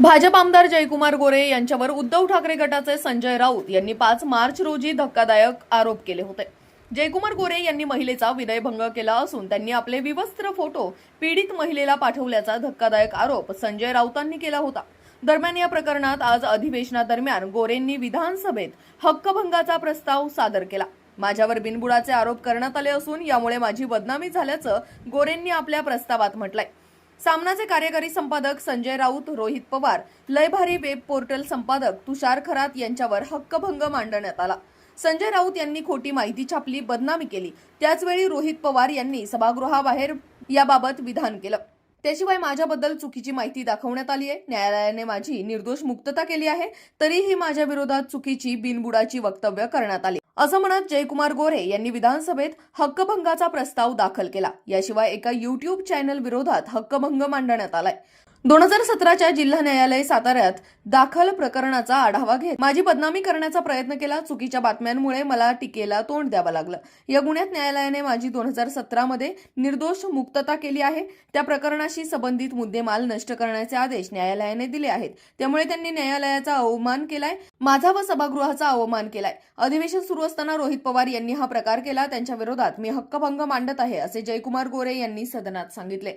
भाजप आमदार जयकुमार गोरे यांच्यावर उद्धव ठाकरे गटाचे संजय राऊत यांनी पाच मार्च रोजी धक्कादायक आरोप केले होते. जयकुमार गोरे यांनी महिलेचा विनयभंग केला असून त्यांनी आपले विवस्त्र फोटो पीडित महिलेला पाठवल्याचा धक्कादायक आरोप संजय राऊतांनी केला होता. दरम्यान या प्रकरणात आज अधिवेशनादरम्यान गोरेंनी विधानसभेत हक्कभंगाचा प्रस्ताव सादर केला. माझ्यावर बिनबुडाचे आरोप करण्यात आले असून यामुळे माझी बदनामी झाल्याचं गोरेंनी आपल्या प्रस्तावात म्हटलंय. सामनाचे कार्यकारी संपादक संजय राऊत रोहित पवार लयभारी वेब पोर्टल संपादक तुषार खरात यांच्यावर हक्कभंग मांडण्यात आला. संजय राऊत यांनी खोटी माहिती छापली बदनामी केली. त्याचवेळी रोहित पवार यांनी सभागृहाबाहेर याबाबत विधान केलं. त्याशिवाय माझ्याबद्दल चुकीची माहिती दाखवण्यात आली आहे न्यायालयाने माझी निर्दोष मुक्तता केली आहे. तरीही माझ्या विरोधात चुकीची बिनबुडाची वक्तव्य करण्यात आली. असं म्हणत जयकुमार गोरे यांनी विधानसभेत हक्कभंगाचा प्रस्ताव दाखल केला. याशिवाय एका युट्यूब चॅनल विरोधात हक्कभंग मांडण्यात आलाय. दोन हजार सतराच्या जिल्हा न्यायालय साताऱ्यात दाखल प्रकरणाचा आढावा घेत माझी बदनामी करण्याचा प्रयत्न केला. चुकीच्या बातम्यांमुळे मला टीकेला तोंड द्यावं लागलं. या गुन्ह्यात न्यायालयाने माझी दोन हजार सतरामध्ये निर्दोष मुक्तता केली आहे. त्या प्रकरणाशी संबंधित मुद्देमाल नष्ट करण्याचे आदेश न्यायालयाने दिले आहेत. त्यामुळे त्यांनी न्यायालयाचा अवमान केलाय. माझा व सभागृहाचा अवमान केलाय. अधिवेशन सुरू असताना रोहित पवार यांनी हा प्रकार केला. त्यांच्या विरोधात मी हक्कभंग मांडत आहे असे जयकुमार गोरे यांनी सदनात सांगितले.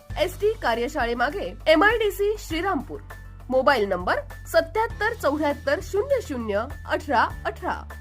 S T कार्यशाळेमागे M I D C Shrirampur. Mobile number सत्याहत्तर चौऱ्याहत्तर शून्य शून्य अठरा अठरा.